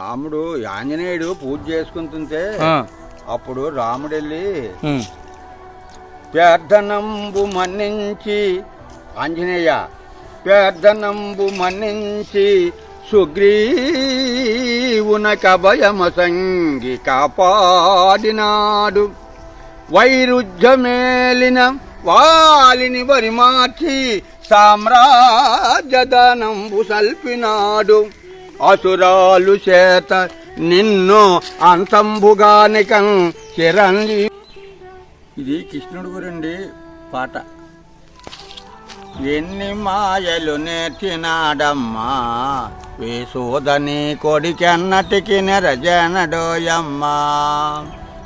రాముడు ఆంజనేయుడు పూజ చేసుకుంటుంటే అప్పుడు రాముడు వెళ్ళి పేర్ధనంబు మన్నించి ఆంజనేయ పేర్ధనంబు మన్నించి సుగ్రీవునక భయమ సంగి కాపాడినాడు. వైరుధ్యమేలిన వాలిని వరి మార్చి సామ్రాజ్యదనంబు సల్పినాడు. అసురాలు చేత నిన్ను అంతంబుగానికం చిరంజీ. ఇది కృష్ణుడు గురండి పాట. ఎన్ని మాయలు నేర్చినాడమ్మా వేసోదని కొడికెన్నటికి నెరజనడోయమ్మా.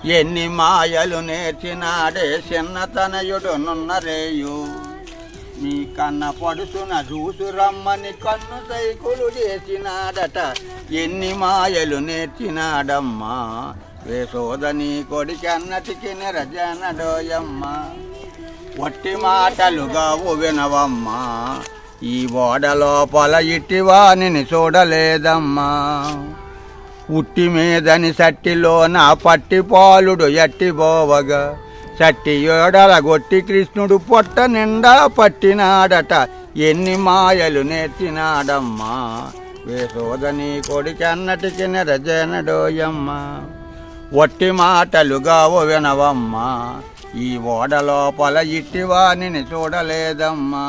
ఎన్ని మాయలు నేర్చినాడే చిన్నతనయుడు నున్నరేయు. మీ కన్న పడుచున చూసు రమ్మని కన్ను సైకులు చేసినాడట. ఎన్ని మాయలు నేర్చినాడమ్మా. వేసోదని కొడికన్నటికి నిరజనడోయమ్మా. వట్టి మాటలుగా వినవమ్మా ఈ ఓడ లోపల ఇట్టివానిని చూడలేదమ్మా. ఉట్టి మీదని సట్టిలో నా పట్టి చట్టి ఏడల గొట్టి కృష్ణుడు పొట్ట నిండా పట్టినాడట. ఎన్ని మాయలు నేర్చినాడమ్మా. వేసోదని కొడికి అన్నటికి నిరజనడోయమ్మా. ఒట్టి మాటలుగా వినవమ్మా ఈ ఓడ లోపల ఇట్టివానిని చూడలేదమ్మా.